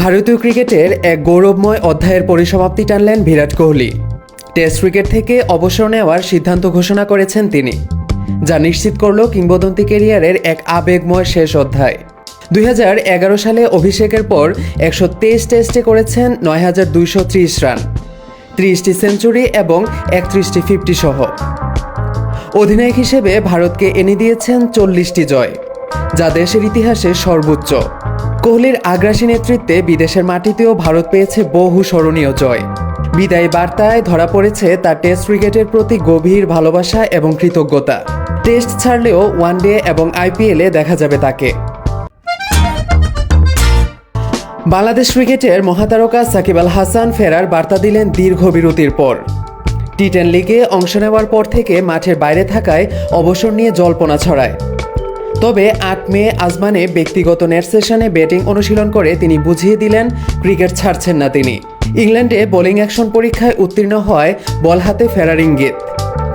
ভারতীয় ক্রিকেটের এক গৌরবময় অধ্যায়ের পরিসমাপ্তি টানলেন বিরাট কোহলি। টেস্ট ক্রিকেট থেকে অবসর নেওয়ার সিদ্ধান্ত ঘোষণা করেছেন তিনি। যা নিশ্চিত করল কিংবদন্তি কেরিয়ারের এক আবেগময় শেষ অধ্যায়। দুই হাজার এগারো সালে অভিষেকের পর একশো তেইশ টেস্টে করেছেন নয় হাজার দুইশো ত্রিশ রান, ত্রিশটি সেঞ্চুরি এবং একত্রিশটি ফিফটি সহ। অধিনায়ক হিসেবে ভারতকে এনে দিয়েছেন চল্লিশটি জয়, যা দেশের ইতিহাসে সর্বোচ্চ। কোহলির আগ্রাসী নেতৃত্বে বিদেশের মাটিতেও ভারত পেয়েছে বহু স্মরণীয় জয়। বিদায়ী বার্তায় ধরা পড়েছে তার টেস্ট ক্রিকেটের প্রতি গভীর ভালোবাসা এবং কৃতজ্ঞতা। টেস্ট ছাড়লেও ওয়ানডে এবং আইপিএলে দেখা যাবে তাকে। বাংলাদেশ ক্রিকেটের মহাতারকা সাকিব আল হাসান ফেরার বার্তা দিলেন দীর্ঘ বিরতির পর। টি টেন লিগে অংশ নেওয়ার পর থেকে মাঠের বাইরে থাকায় অবসর নিয়ে জল্পনা ছড়ায়। তবে আট মে আজমানে ব্যক্তিগত নেট সেশনে ব্যাটিং অনুশীলন করে তিনি বুঝিয়ে দিলেন, ক্রিকেট ছাড়ছেন না তিনি। ইংল্যান্ডে বোলিং অ্যাকশন পরীক্ষায় উত্তীর্ণ হয় বল হাতে ফেরার ইঙ্গিত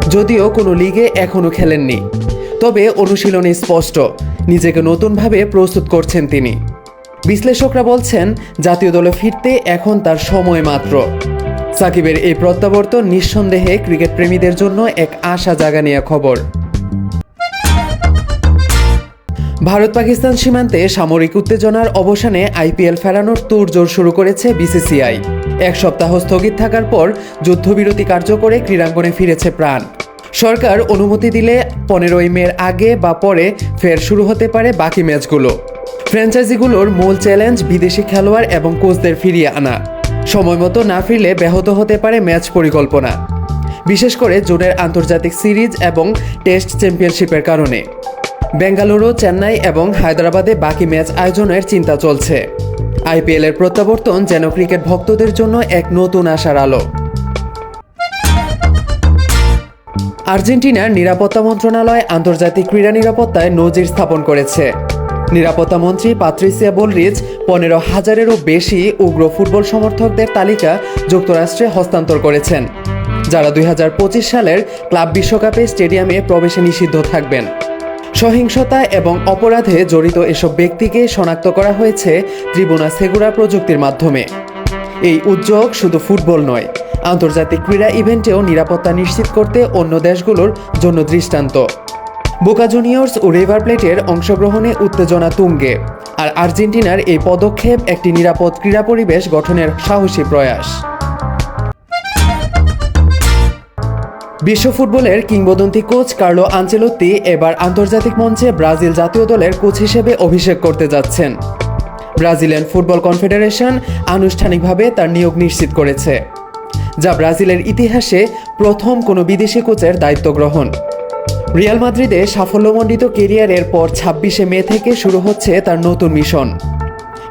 যদিও কোনো লিগে এখনও খেলেননি। তবে অনুশীলনে স্পষ্ট, নিজেকে নতুনভাবে প্রস্তুত করছেন তিনি। বিশ্লেষকরা বলছেন, জাতীয় দলে ফিরতে এখন তার সময় মাত্র। সাকিবের এই প্রত্যাবর্তন নিঃসন্দেহে ক্রিকেট প্রেমীদের জন্য এক আশা জাগা নেওয়া খবর। ভারত পাকিস্তান সীমান্তে সামরিক উত্তেজনার অবসানে আইপিএল ফেরানোর তোড়জোড় শুরু করেছে বিসিসিআই। এক সপ্তাহ স্থগিত থাকার পর যুদ্ধবিরতি কার্যকরে ক্রীড়াঙ্গনে ফিরেছে প্রাণ। সরকার অনুমতি দিলে পনেরোই মের আগে বা পরে ফের শুরু হতে পারে বাকি ম্যাচগুলো। ফ্র্যাঞ্চাইজিগুলোর মূল চ্যালেঞ্জ বিদেশি খেলোয়াড় এবং কোচদের ফিরিয়ে আনা। সময় মতো না ফিরলে ব্যাহত হতে পারে ম্যাচ পরিকল্পনা। বিশেষ করে জুনের আন্তর্জাতিক সিরিজ এবং টেস্ট চ্যাম্পিয়নশিপের কারণে। বেঙ্গালুরু, চেন্নাই এবং হায়দ্রাবাদে বাকি ম্যাচ আয়োজনের চিন্তা চলছে। আইপিএলের প্রত্যাবর্তন যেন ক্রিকেট ভক্তদের জন্য এক নতুন আশার আলো। আর্জেন্টিনার নিরাপত্তা মন্ত্রণালয় আন্তর্জাতিক ক্রীড়া নিরাপত্তায় নজির স্থাপন করেছে। নিরাপত্তা মন্ত্রী পাত্রিসিয়া বোলরিজ, পনেরো হাজারেরও বেশি উগ্র ফুটবল সমর্থকদের তালিকা যুক্তরাষ্ট্রে হস্তান্তর করেছেন, যারা দুই হাজার পঁচিশ সালের ক্লাব বিশ্বকাপে স্টেডিয়ামে প্রবেশে নিষিদ্ধ থাকবেন। সহিংসতা এবং অপরাধে জড়িত এসব ব্যক্তিকে শনাক্ত করা হয়েছে ত্রিবুনা সেগুরা প্রযুক্তির মাধ্যমে। এই উদ্যোগ শুধু ফুটবল নয়, আন্তর্জাতিক ক্রীড়া ইভেন্টেও নিরাপত্তা নিশ্চিত করতে অন্য দেশগুলোর জন্য দৃষ্টান্ত। বোকা জুনিয়র্স ও রিভার প্লেটের অংশগ্রহণে উত্তেজনা তুঙ্গে, আর আর্জেন্টিনার এই পদক্ষেপ একটি নিরাপদ ক্রীড়া পরিবেশ গঠনের সাহসী প্রয়াস। বিশ্ব ফুটবলের কিংবদন্তি কোচ কার্লো আঞ্চেলোত্তি এবার আন্তর্জাতিক মঞ্চে ব্রাজিল জাতীয় দলের কোচ হিসেবে অভিষেক করতে যাচ্ছেন। ব্রাজিলিয়ান ফুটবল কনফেডারেশন আনুষ্ঠানিকভাবে তার নিয়োগ নিশ্চিত করেছে, যা ব্রাজিলের ইতিহাসে প্রথম কোনো বিদেশি কোচের দায়িত্ব গ্রহণ। রিয়াল মাদ্রিদে সাফল্যমণ্ডিত কেরিয়ারের পর ছাব্বিশে মে থেকে শুরু হচ্ছে তার নতুন মিশন।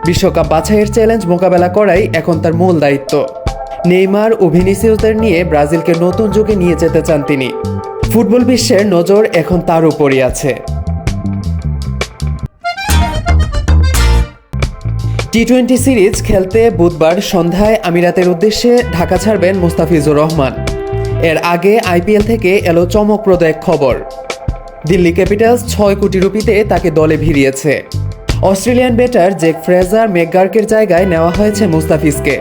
বিশ্বকাপ বাছাইয়ের চ্যালেঞ্জ মোকাবেলা করাই এখন তার মূল দায়িত্ব। নেইমার ও ভিনিসিউসদের নিয়ে ব্রাজিলকে নতুন যুগে নিয়ে যেতে চান তিনি। ফুটবল বিশ্বের নজর এখন তার উপরই আছে। টি টোয়েন্টি সিরিজ খেলতে বুধবার সন্ধ্যায় আমিরাতের উদ্দেশ্যে ঢাকা ছাড়বেন মুস্তাফিজুর রহমান। এর আগে আইপিএল থেকে এলো চমকপ্রদ এক খবর। দিল্লি ক্যাপিটালস ছয় কোটি রুপিতে তাকে দলে ভিড়িয়েছে। অস্ট্রেলিয়ান ব্যাটার জেক ফ্রেজার মেকগার্কের জায়গায় নেওয়া হয়েছে মুস্তাফিজকে।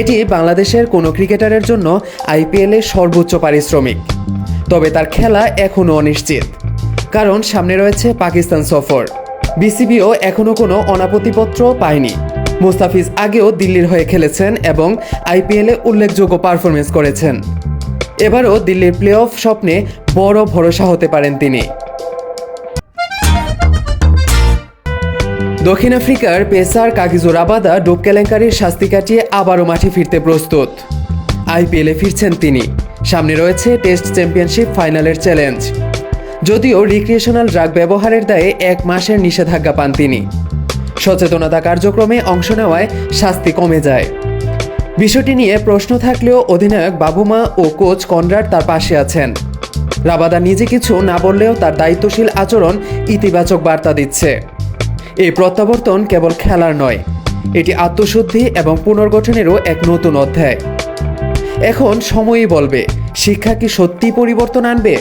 এটি বাংলাদেশের কোনো ক্রিকেটারের জন্য আইপিএলে সর্বোচ্চ পারিশ্রমিক। তবে তার খেলা এখনও অনিশ্চিত। কারণ সামনে রয়েছে পাকিস্তান সফর। বিসিবিও এখনও কোনো অনাপত্তিপত্র পায়নি। মুস্তাফিজ আগেও দিল্লির হয়ে খেলেছেন এবং আইপিএলে উল্লেখযোগ্য পারফরমেন্স করেছেন। এবারও দিল্লির প্লে অফ স্বপ্নে বড় ভরসা হতে পারেন তিনি। দক্ষিণ আফ্রিকার পেসার কাগিজুর আবাদা ডোপ কেলেঙ্কারির শাস্তি কাটিয়ে আবারও মাঠে ফিরতে প্রস্তুত। আইপিএলে ফিরছেন তিনি। সামনে রয়েছে টেস্ট চ্যাম্পিয়নশিপ ফাইনালের চ্যালেঞ্জ। যদিও রিক্রিয়েশনাল ড্রাগ ব্যবহারের দায়ে এক মাসের নিষেধাজ্ঞা পান তিনি। সচেতনতা কার্যক্রমে অংশ নেওয়ায় শাস্তি কমে যায়। বিষয়টি নিয়ে প্রশ্ন থাকলেও অধিনায়ক বাবুমা ও কোচ কনরাড তার পাশে আছেন। রাবাদা নিজে কিছু না বললেও তার দায়িত্বশীল আচরণ ইতিবাচক বার্তা দিচ্ছে। এই প্রত্যাবর্তন কেবল খেলার নয়, এটি আত্মশুদ্ধি এবং পুনর্গঠনেরও এক নতুন অধ্যায়। এখন সময়ই বলবে, শিক্ষা কি সত্যি পরিবর্তন আনবে?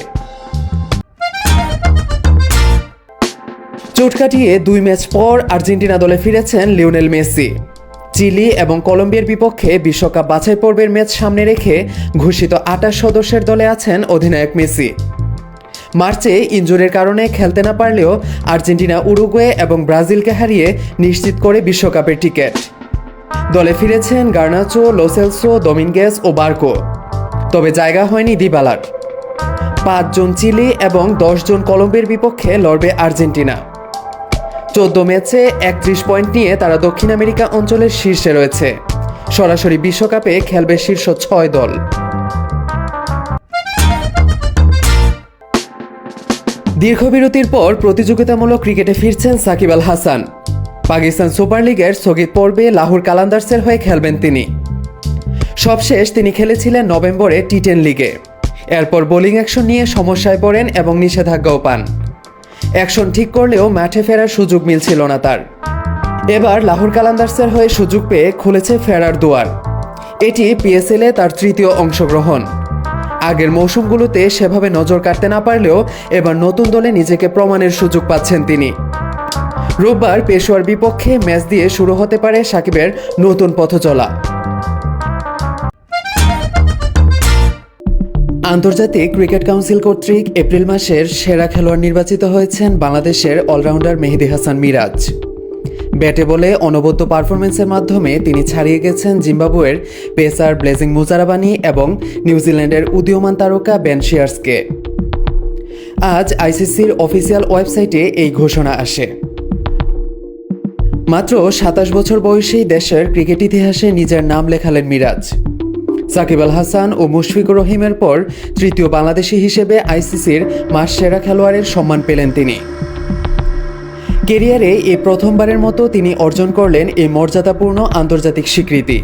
চোট কাটিয়ে দুই ম্যাচ পর আর্জেন্টিনা দলে ফিরেছেন লিওনেল মেসি। চিলি এবং কলম্বিয়ার বিপক্ষে বিশ্বকাপ বাছাই পর্বের ম্যাচ সামনে রেখে ঘোষিত আটাশ সদস্যের দলে আছেন অধিনায়ক মেসি। মার্চে ইনজুরির কারণে খেলতে না পারলেও আর্জেন্টিনা, উরুগুয়ে এবং ব্রাজিলকে হারিয়ে নিশ্চিত করে বিশ্বকাপের টিকিট। দলে ফিরেছেন গার্নাচো লোসেলসো ডোমিনগেস ও বার্কো। তবে জায়গা হয়নি দিবালার। পাঁচজন চিলি এবং জন কলম্বিয়ার বিপক্ষে লড়বে আর্জেন্টিনা। চোদ্দ ম্যাচে একত্রিশ পয়েন্ট নিয়ে তারা দক্ষিণ আমেরিকা অঞ্চলের শীর্ষে রয়েছে। সরাসরি বিশ্বকাপে খেলবে শীর্ষ ছয় দল। দীর্ঘ বিরতির পর প্রতিযোগিতামূলক ক্রিকেটে ফিরছেন সাকিব আল হাসান। পাকিস্তান সুপার লিগের স্থগিত পর্বে লাহোর কালান্দার্সের হয়ে খেলবেন তিনি। সবশেষ তিনি খেলেছিলেন নভেম্বরে টি টেন লিগে। এরপর বোলিং অ্যাকশন নিয়ে সমস্যায় পড়েন এবং নিষেধাজ্ঞাও পান। অ্যাকশন ঠিক করলেও মাঠে ফেরার সুযোগ মিলছিল না তার। এবার লাহোর কালান্দার্সের হয়ে সুযোগ পেয়ে খুলেছে ফেরার দুয়ার। এটি পিএসএলে তার তৃতীয় অংশগ্রহণ। আগের মৌসুমগুলোতে সেভাবে নজর কাটতে না পারলেও এবার নতুন দলে নিজেকে প্রমাণের সুযোগ পাচ্ছেন তিনি। রোববার পেশোয়ার বিপক্ষে ম্যাচ দিয়ে শুরু হতে পারে সাকিবের নতুন পথ চলা আন্তর্জাতিক ক্রিকেট কাউন্সিল কর্তৃক এপ্রিল মাসের সেরা খেলোয়াড় নির্বাচিত হয়েছেন বাংলাদেশের অলরাউন্ডার মেহেদি হাসান মিরাজ। ব্যাটে বলে অনবদ্য পারফরমেন্সের মাধ্যমে তিনি ছাড়িয়ে গেছেন জিম্বাবুয়ের পেসার ব্লেজিং মুজারাবানি এবং নিউজিল্যান্ডের উদীয়মান তারকা বেনশিয়ার্সকে আজ আইসিসির অফিসিয়াল ওয়েবসাইটে এই ঘোষণা আসে। মাত্র সাতাশ বছর বয়সেই দেশের ক্রিকেট ইতিহাসে নিজের নাম লেখালেন মিরাজ। সাকিব আল হাসান ও মুশফিকুর রহিমের পর তৃতীয় বাংলাদেশি হিসেবে আইসিসির মাস সেরা খেলোয়াড়ের সম্মান পেলেন তিনি। কেরিয়ারে এ প্রথমবারের মতো তিনি অর্জন করলেন এই মর্যাদাপূর্ণ আন্তর্জাতিক স্বীকৃতি।